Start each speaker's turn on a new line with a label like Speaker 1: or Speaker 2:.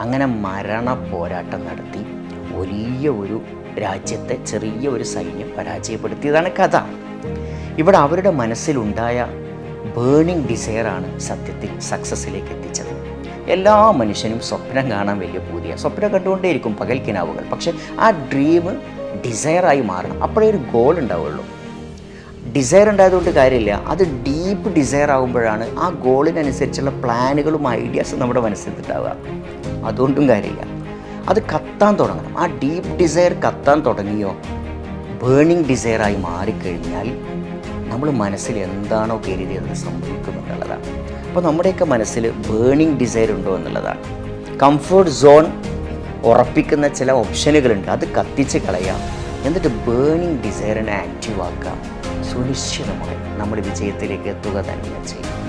Speaker 1: അങ്ങനെ മരണ പോരാട്ടം നടത്തി വലിയ ഒരു രാജ്യത്തെ ചെറിയ ഒരു സൈന്യം പരാജയപ്പെടുത്തിയതാണ് കഥ. ഇവിടെ അവരുടെ മനസ്സിലുണ്ടായ ബേണിംഗ് ഡിസയറാണ് സത്യത്തിൽ സക്സസ്സിലേക്ക് എത്തിച്ചത്. എല്ലാ മനുഷ്യനും സ്വപ്നം കാണാൻ വലിയ പൂതിയ. സ്വപ്നം കണ്ടുകൊണ്ടേയിരിക്കും പകൽക്കിനാവുകൾ. പക്ഷെ ആ ഡ്രീം ഡിസയറായി മാറണം. അപ്പോഴേ ഒരു ഗോൾ ഉണ്ടാവുള്ളൂ. ഡിസയർ ഉണ്ടായതുകൊണ്ട് കാര്യമില്ല. അത് ഡീപ്പ് ഡിസയർ ആകുമ്പോഴാണ് ആ ഗോളിനനുസരിച്ചുള്ള പ്ലാനുകളും ഐഡിയാസും നമ്മുടെ മനസ്സിൽ ഉണ്ടാവുക അതുകൊണ്ടും കാര്യമില്ല. അത് കത്താൻ തുടങ്ങണം. ആ ഡീപ്പ് ഡിസയർ കത്താൻ തുടങ്ങിയോ ബേണിംഗ് ഡിസയറായി മാറിക്കഴിഞ്ഞാൽ നമ്മൾ മനസ്സിൽ എന്താണോ കരുതിയത് അത് സംഭവിക്കും എന്നുള്ളതാണ് അപ്പോൾ നമ്മുടെയൊക്കെ മനസ്സിൽ ബേണിംഗ് ഡിസയർ ഉണ്ടോ എന്നുള്ളതാണ്. കംഫർട്ട് സോൺ ഉറപ്പിക്കുന്ന ചില ഓപ്ഷനുകളുണ്ട് അത് കത്തിച്ച് കളയാം. എന്നിട്ട് ബേണിംഗ് ഡിസയറിനെ ആക്റ്റീവ് സുനിശ്ചിതമായി നമ്മുടെ വിജയത്തിലേക്ക് എത്തുക തന്നെ ചെയ്യും